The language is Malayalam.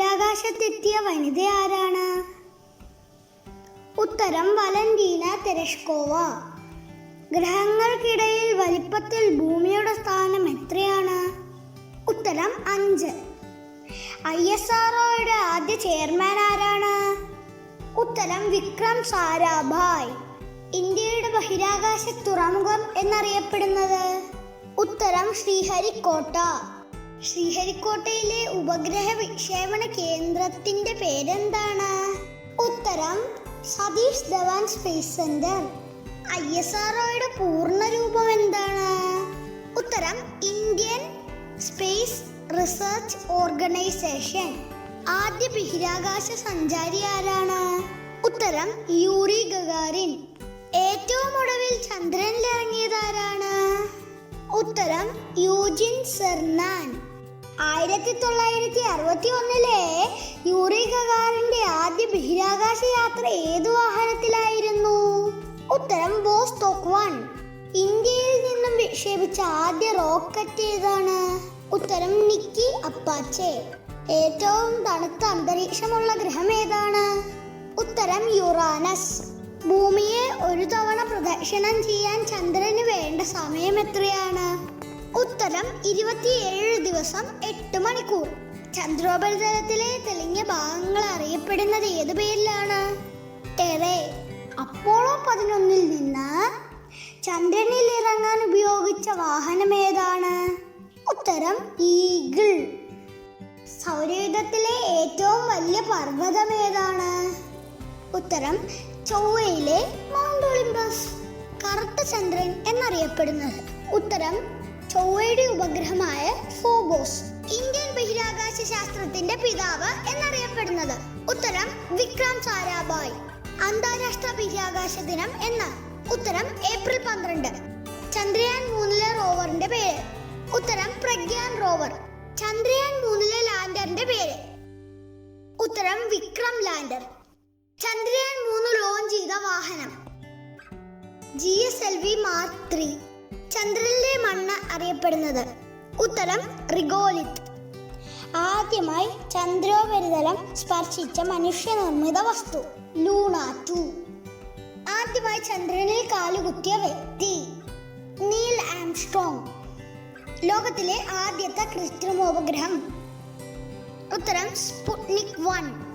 ബഹിരാകാശത്തെത്തിയ വനിത ആരാണ്? ഉത്തരം വലന്റീന തെരഷ്കോവ. ഗ്രഹങ്ങൾക്കിടയിൽ വലിപ്പത്തിൽ ഭൂമിയുടെ സ്ഥാനം എത്രയാണ്? ഉത്തരം അഞ്ച്. ഐ എസ് ആർഒയുടെ ആദ്യ ചെയർമാൻ ആരാണ്? ഉത്തരം വിക്രം സാരാഭായ്. ഇന്ത്യയുടെ ബഹിരാകാശ തുറമുഖം എന്നറിയപ്പെടുന്നത് ഉത്തരം ശ്രീഹരിക്കോട്ട ശ്രീഹരിക്കോട്ടയിലെ ഉപഗ്രഹ വിക്ഷേപണ കേന്ദ്രത്തിന്റെ പേരെന്താണ്? ഉത്തരം Satish Dhawan space centre I S ആർഒയുടെ പൂർണ രൂപം എന്താണ്? ഉത്തരം ഇന്ത്യൻ സ്പേസ് റിസർച്ച് ഓർഗനൈസേഷൻ. ആദ്യ ബഹിരാകാശ സഞ്ചാരി ആരാണ്? ഉത്തരം യൂറി ഗഗാറിൻ ഏറ്റവും ഒടുവിൽ ചന്ദ്രനിൽ ഇറങ്ങിയത് ആരാണ്? ഉത്തരം യൂജിൻ സെർനാൻ. ആയിരത്തി തൊള്ളായിരത്തി അറുപത്തി ഒന്നിലെ യൂറി ഗഗാറിന്റെ ആദ്യ ബഹിരാകാശ യാത്ര ഏത് വാഹനത്തിലായിരുന്നു? ഉത്തരം ബോസ്റ്റോക്ക് വൺ. ഇന്ത്യയിൽ നിന്നും വിക്ഷേപിച്ച ആദ്യ റോക്കറ്റ് ഏതാണ്? ഉത്തരം നിക്കി അപ്പാച്ചെ. ഏറ്റവും തണുത്ത അന്തരീക്ഷമുള്ള ഗ്രഹം ഏതാണ്? ഉത്തരം യുറാനസ്. ഭൂമിയെ ഒരു തവണ പ്രദക്ഷിണം ചെയ്യാൻ ചന്ദ്രന് വേണ്ട സമയം എത്രയാണ്? ഉത്തരം ഇരുപത്തിയേഴ് ദിവസം എട്ട് മണിക്കൂർ. ചന്ദ്രോപരിതലത്തിലെ തെളിഞ്ഞ ഭാഗങ്ങൾ അറിയപ്പെടുന്നത് ഏത് പേരിലാണ്? ടെറേ. അപ്പോളോ പതിനൊന്നിൽ നിന്ന് ചന്ദ്രനിൽ ഇറങ്ങാൻ ഉപയോഗിച്ച വാഹനം ഏതാണ്? ഉത്തരം ഈഗിൾ. സൗരയുധത്തിലെ ഏറ്റവും വലിയ പർവതം ഏതാണ്? ഉത്തരം ചൊവ്വയിലെ മൗണ്ട് ഒളിമ്പസ്. കറുത്ത ചന്ദ്രൻ എന്നറിയപ്പെടുന്നത്. ഉത്തരം ചൊവ്വയുടെ ഉപഗ്രഹമായ ഫോബോസ് ഇന്ത്യൻ ബഹിരാകാശ ശാസ്ത്രത്തിന്റെ പിതാവ് എന്നറിയപ്പെടുന്നത്. ഉത്തരം വിക്രം സാരാഭായ്. അന്താരാഷ്ട്ര ബഹിരാകാശ ദിനം എന്ന്. ഉത്തരം ഏപ്രിൽ പന്ത്രണ്ട്. ചന്ദ്രയാൻ മൂന്നിലെ റോവറിന്റെ പേര്. ഉത്തരം പ്രഗ്യാൻ റോവർ. ചന്ദ്രയാൻ മൂന്നിലെ ലാൻഡറിന്റെ പേര്. ഉത്തരം വിക്രം ലാൻഡർ. ചന്ദ്രയാൻ മൂന്ന് ലോഞ്ച് ചെയ്ത വാഹനം. G S L V mark three. ചന്ദ്രനിലെ മണ്ണ് അറിയപ്പെടുന്നത്. ഉത്തരം റിഗോലിത് ആദ്യമായി ചന്ദ്രോപരിതലം സ്പർശിച്ച മനുഷ്യനിർമ്മിത വസ്തു ലൂണ ടു. ആദ്യമായി ചന്ദ്രനിൽ കാലുകുത്തിയ വ്യക്തി നീൽ ആംസ്ട്രോങ്. ലോകത്തിലെ ആദ്യത്തെ കൃത്രിമോപഗ്രഹം. ഉത്തരം സ്പുട്നിക് വൺ.